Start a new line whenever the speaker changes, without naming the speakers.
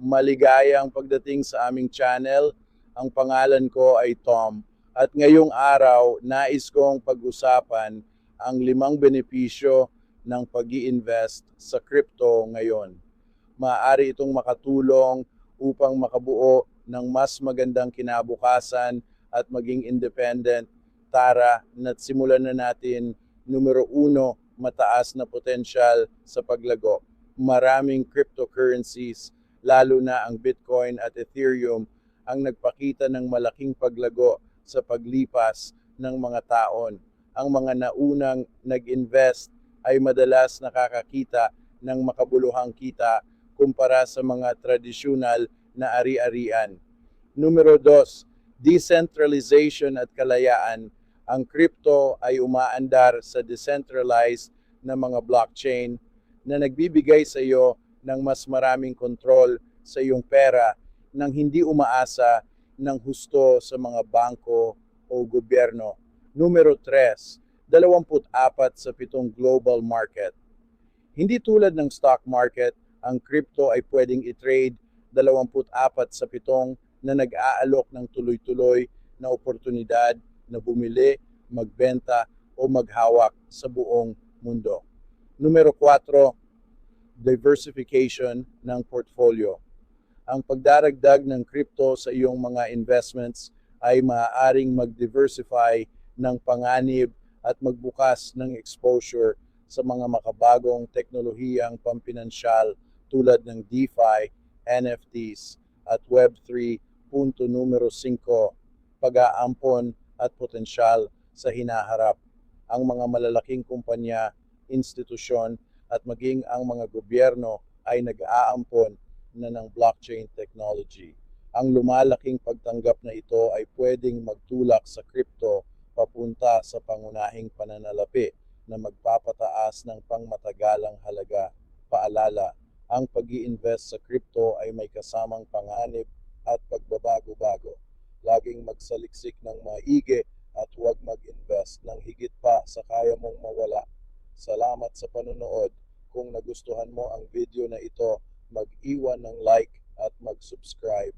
Maligayang pagdating sa aming channel. Ang pangalan ko ay Tom. At ngayong araw, nais kong pag-usapan ang limang benepisyo ng pag invest sa crypto ngayon. Maaari itong makatulong upang makabuo ng mas magandang kinabukasan at maging independent. Tara, na't simulan na natin numero uno, mataas na potensyal sa paglago. Maraming cryptocurrencies, lalo na ang Bitcoin at Ethereum, ang nagpakita ng malaking paglago sa paglipas ng mga taon. Ang mga naunang nag-invest ay madalas nakakakita ng makabuluhang kita kumpara sa mga tradisyonal na ari-arian. Numero dos, decentralization at kalayaan. Ang crypto ay umaandar sa decentralized na mga blockchain na nagbibigay sa iyo ng mas maraming kontrol sa iyong pera nang hindi umaasa ng husto sa mga bangko o gobyerno. Numero 3, 24 sa pitong global market. Hindi tulad ng stock market, ang crypto ay pwedeng i-trade 24 sa pitong na nag-aalok ng tuloy-tuloy na oportunidad na bumili, magbenta o maghawak sa buong mundo. Numero 4, diversification ng portfolio. Ang pagdaragdag ng crypto sa iyong mga investments ay maaaring mag-diversify ng panganib at magbukas ng exposure sa mga makabagong teknolohiyang pampinansyal tulad ng DeFi, NFTs at Web3. Punto numero 5, pag-aampon at potensyal sa hinaharap. Ang mga malalaking kumpanya, institusyon at maging ang mga gobyerno ay nag-aampon na ng blockchain technology. Ang lumalaking pagtanggap na ito ay pwedeng magtulak sa crypto papunta sa pangunahing pananalapi na magpapataas ng pangmatagalang halaga. Paalala, ang pag invest sa crypto ay may kasamang panganib at pagbabago-bago. Laging magsaliksik ng maigi at huwag mag-invest ng higit pa sa kaya mong mawala. Salamat sa panonood. Kung nagustuhan mo ang video na ito, mag-iwan ng like at mag-subscribe.